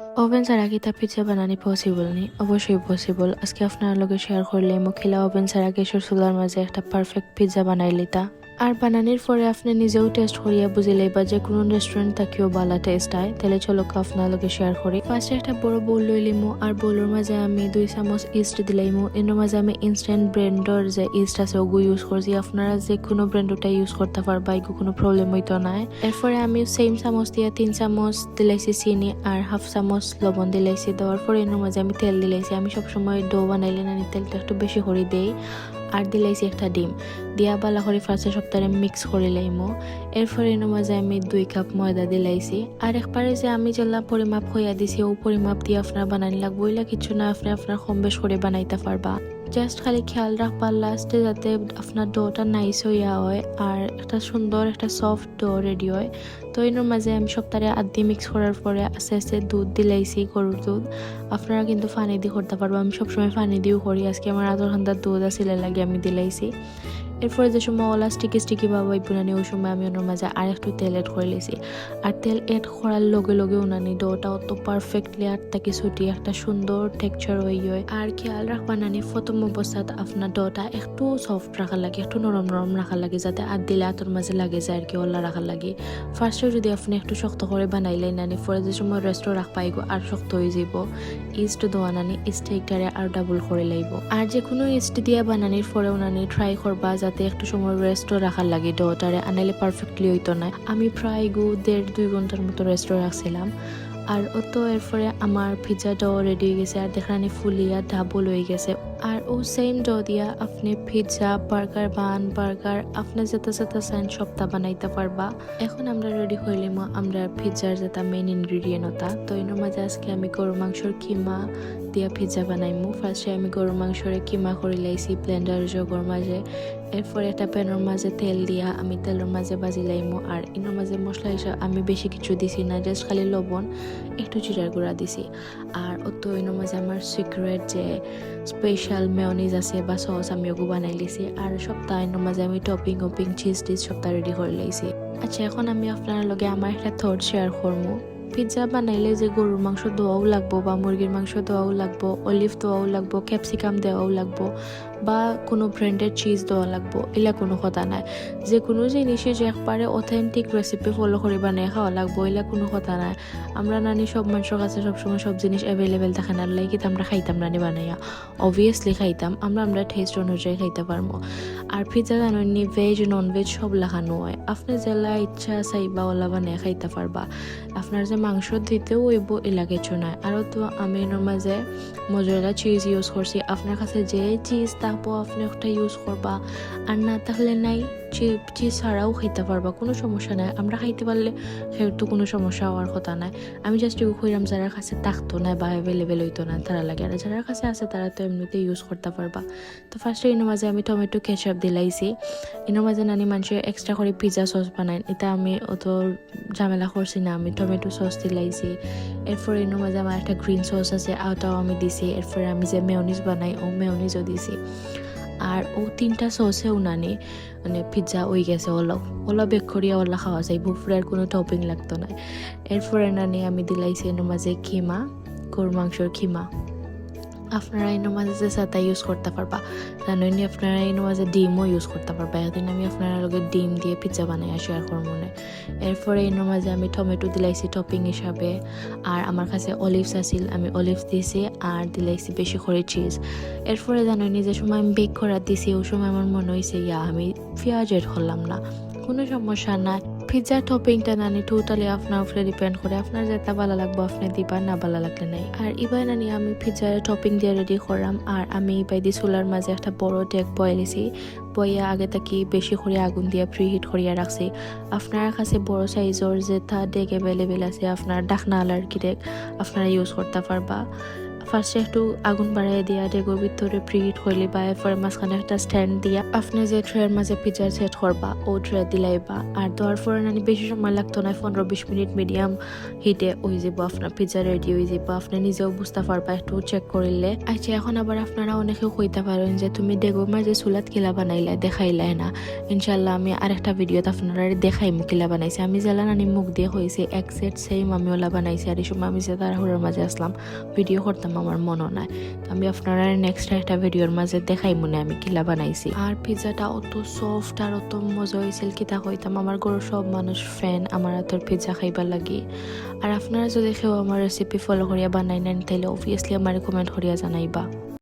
Oven ছাড়া কিতা pizza বানানি possible নি অবশ্যই পসিবল আজকে আপনার লগে শেয়ার করলে মখিলা ওভেন ছাড়া গ্যাসের চুলার মাঝে একটা পারফেক্ট পিৎজা বানাই লিতা আর বানানির পরে আপনি নিজেও টেস্ট করিয়া বুঝিলে বা যে কোনো রেস্টুরেন্ট থাকিও বালা টেস্ট হয় তাহলে চলো আপনার লগে শেয়ার করি। ফার্স্টে একটা বড় বোল লই লিমু, আর বোলের মাঝে আমি দুই চামচ ইস্ট দিলাইমু এর মাঝে আমি ইনস্ট্যান্ট ব্র্যান্ডর যে ইস্ট আছে ওগু ইউজ করছি। আপনারা যে কোনো ব্র্যান্ডটা ইউজ করতে পারবা, এগু কোনো প্রবলেম হইতো নাই এরপরে আমি সেম চামচ দিয়া তিন চামচ দিলাইছি চিনি, আর হাফ চামচ লবণ দিলাইছি দেওয়ার পরে এর মাঝে আমি তেল দিলাইছি আমি সবসময় ডো বানাইলে না, তেলটা একটু বেশি করে দেই। আর দিলাইছি একটা ডিম। দিয়া বালা করে ফার্স্টে সপ্তাহে মিক্স করে লাইমো। এরপরে নমাজে আমি দুই কাপ ময়দা দিলাইছি। আর একবারে যে আমি যেলা পরিমাপ হইয়া দিছি, ও পরিমাপ দিয়ে আপনার বানানি লাগবো এলা কিছু না আপনি আপনার কম বেশ করে বানাইতে পারবা। জাস্ট খালি খেয়াল রাখবার লাস্টে যাতে আপনার ডোটা নাইস হইয়া হয় আর একটা সুন্দর একটা সফট ডো রেডি হয়। তো এর মাঝে আমি সপ্তাহে আদি মিক্স করার পরে আস্তে আস্তে দুধ দিলাইছি গরুর দুধ। আপনারা কিন্তু ফানি দিয়ে করতে পারব। আমি সবসময় ফানি দিয়েও করি। আজকে আমার আধ ঘণ্টার দুধ আসলে লাগে আমি দিলাইছি এরপরে যে সময় ওলা স্টিকি স্টিকি বাবা বুনানি ওই সময় আমি ওনার মাঝে আর একটু তেল এড করে লেছি। আর তেল এড করার লগে লগে উনানি ডোটা অত পারফেক্টলি আর তাকে ছুটি, একটা সুন্দর টেক্সচার হয়ে যায় আর খেয়াল রাখবা নানি, প্রথম অবস্থাত আপনার ডোটা একটু সফট রাখা লাগে, একটু নরম নরম রাখা লাগে, যাতে আর দিলে আতর মাঝে লাগে যায় আর কি ওলা রাখা লাগে। ফার্স্টেও যদি আপনি একটু শক্ত করে বানাইলেন নানি, পরে যে সময় রেস্টও রাখ পাইব আর শক্ত হয়ে যাব ইস্ট দোয়া নানি ইস্ট একটারে আর ডাবল করে লাইব। আর যে কোনো ইস্ট দিয়া বানানির পরেও নানি ট্রাই করবা যাতে একটু সময় রেস্টও রাখার লাগে। ডটারে আনাইলে পারফেক্টলি হইতো না। আমি প্রায় গু দেড় দুই ঘণ্টার মতো রেস্টও রাখছিলাম। আর অত এরপরে আমার পিজাটাও রেডি হয়ে গেছে। আর দেখানি ফুলিয়া ডাবল হয়ে গেছে। আর ও সেম ডো দিয়া আপনি পিৎজা বার্গার বান বার্গার আপনি যেটা যেটা চান সপ্তাহ বানাইতে পারবা। এখন আমরা রেডি হইলে আমরা পিৎজার যেটা মেইন ইনগ্রিডিয়েন্ট ওটা। তো এর মাঝে আজকে আমি গরু মাংসর কিমা দিয়া পিৎজা বানাইমু। ফার্স্টে আমি গরু মাংসরে কিমা করে লাইছি ব্লেন্ডার জগর মাঝে। এরপরে একটা প্যানের মাঝে তেল দিয়া আমি তেলের মাঝে বাজি লাইমু। আর এর মাঝে মশলা হিসাবে আমি বেশি কিছু দিছি না জাস্ট খালি লবণ, একটু জিরার গুঁড়া দিছি। আর অত এর মাঝে আমার সিক্রেট যে স্পেশাল মেয়নিজ আছে বা সস আমি ওগু বানাই লিছি। আর সপ্তাহ এর মাঝে আমি টপিং ওপিং চিজ টিজ সপ্তাহ রেডি করে লাইছি আচ্ছা এখন আমি আপনার লগে আমার একটা থট শেয়ার করব পিৎজা বানাইলে যে গরুর মাংস দোয়াও লাগবো বা মুরগির মাংস দোয়াও লাগবো অলিভ দোয়াও লাগবো ক্যাপসিকাম দেওয়াও লাগবো বা কোনো ব্র্যান্ডের চিজ দেওয়া লাগবো এলা কোনো কথা নাই যে কোনো জিনিসই যে একবারে অথেন্টিক রেসিপি ফলো করে বানিয়ে খাওয়া লাগবো এলা কোনো কথা নাই আমরা নানি সব মানুষের কাছে সবসময় সব জিনিস অ্যাভেলেবেল থাকে না লাইক আমরা খাইতাম নানি বানাইয়া অবভিয়াসলি খাইতাম আমরা আমরা টেস্ট অনুযায়ী খাইতে পারব আর পিৎজা জানি ভেজ নন ভেজ সব লাগানো হয়। আপনি জেলা ইচ্ছা চাইবা ওলা বানিয়ে খাইতে পারবা। আপনার যে মাংস দিতেও ওইব এলা কিছু নাই। আরও তো আমি মাঝে মজুরা চিজ ইউজ করছি। আপনার কাছে যে চিজ থাকব আপনি একটা ইউজ করবা। আর না তাহলে নাই। চিজ ছাড়াও খাইতে পারবা, কোনো সমস্যা নাই। আমরা খাইতে পারলে সেহেতু কোনো সমস্যা হওয়ার কথা নাই। আমি জাস্ট ইউ কইরাম যারা কাছে থাকতো না বা অ্যাভেলেবেল হইতো না তারা লাগে। আর যারা কাছে আছে, তারা তো এমনিতে ইউজ করতে পারবা। তো ফার্স্টে এর মাঝে আমি টমেটো কেচাপ দিলাইছি। এর মাঝে নানি মানুষ এক্সট্রা করে পিৎজা সস বানাই এটা আমি অত ঝামেলা করছি না, আমি টমেটো সস দিলাইছি। এরপরে এর মাঝে আমার একটা গ্রিন সস আছে, ওটাও আমি দিছি। এরপরে আমি যে মেয়নিজ বানাই, ও মেয়নিজও দিছি। আর ও তিনটা সসে উনানি মানে পিৎজা ওই গেছে অলপ অলপ বেক করিয়া ওলা খাওয়া যায় বুফরে আর কোনো টপিং লাগতো না। এরপরে নানি আমি দিলাইছি মাঝে খিমা, গরুর মাংসর খিমা। আপনারা মাঝে যে সাতা ইউজ করতে পারবা। জানেন আপনারা এর মাঝে ডিমও ইউজ করতে পারবা। একদিন আমি আপনারা লগে ডিম দিয়ে পিৎজা বানাই শেয়ার করব মনে এরপরে এর মাঝে আমি টমেটো দিলাইছি টপিং হিসাবে। আর আমার কাছে অলিভস আছিল, আমি অলিভস দিয়েছি আর দিলাইছি বেশি করে চিজ এরপরে জানেন যে সময় আমি বেক করা দিছি ওই সময় আমার মনে হয়েছে ইয়া, আমি পেঁয়াজ করলাম না। কোনো সমস্যা নাই। পিৎজা টপিংটা নানি টোটালি আপনার উপরে ডিপেন্ড করে আপনার যেটা ভালো লাগবে আপনি দিবা, না ভালো লাগলে নাই। আর এবার নানি আমি পিৎজার টপিং দিয়ে রেডি করলাম আর আমি এবার দিয়ে চুলার মাঝে একটা বড় ডেক বয়েলেছি বইয়া আগে তাকি বেশি করে আগুন দিয়ে প্রি হিট করিয়া রাখছি। আপনার কাছে বড় সাইজর যেটা ডেক অ্যাভেলেবেল আছে, আপনার ডাকনা আলার কি ডেক আপনারা ইউজ করতে পারবা। ফার্স্টে আগুন বাড়াই দিয়া ডেগোর ভিতরে প্রিহিট করলি বা এরপরে মাঝখানে একটা স্ট্যান্ড দিয়া আপনি যে ট্রের মাঝে পিজা সেট করবা, ও ট্রে দিলাইবা। আর দেওয়ার পরে নানি বেশি সময় লাগতো না, পনেরো বিশ মিনিট মিডিয়াম হিটে হয়ে যাব আপনার পিজা রেডি হয়ে যাব আপনি নিজেও বুঝতে পারবা, একটু চেক করিলে। আচ্ছা এখন আবার আপনারা অনেকে কইতে পারেন যে তুমি ডেগোর মাঝে চুলাত কিলা বানাইলা, দেখাইলাই না। ইনশাল্লাহ আমি আরেকটা ভিডিওত আপনারা দেখাইম কিলা বানাইছি। আমি জেলা নানি মুখ দিয়ে হয়েছে এক সেট সেম আমি ওলা বানাইছি। আর এই সময় আমি যে তাড়াহুড়োর মাঝে আসলাম ভিডিও করতাম আমার মনে নাই। আমি আপনারা নেক্সট একটা ভিডিওর মাঝে দেখাই মনে আমি কিলা বানাইছি। আর পিৎজাটা অত সফট আর অত মজা হয়েছিল কিতা কইতাম, আমার গরু সব মানুষ ফ্যান আমার হাতের পিৎজা খাইবার লাগি। আর আপনারা যদি কেউ আমার রেসিপি ফলো করিয়া বানাই নেন তাহলে অবভিয়াসলি আমার কমেন্ট করিয়া জানাইবা।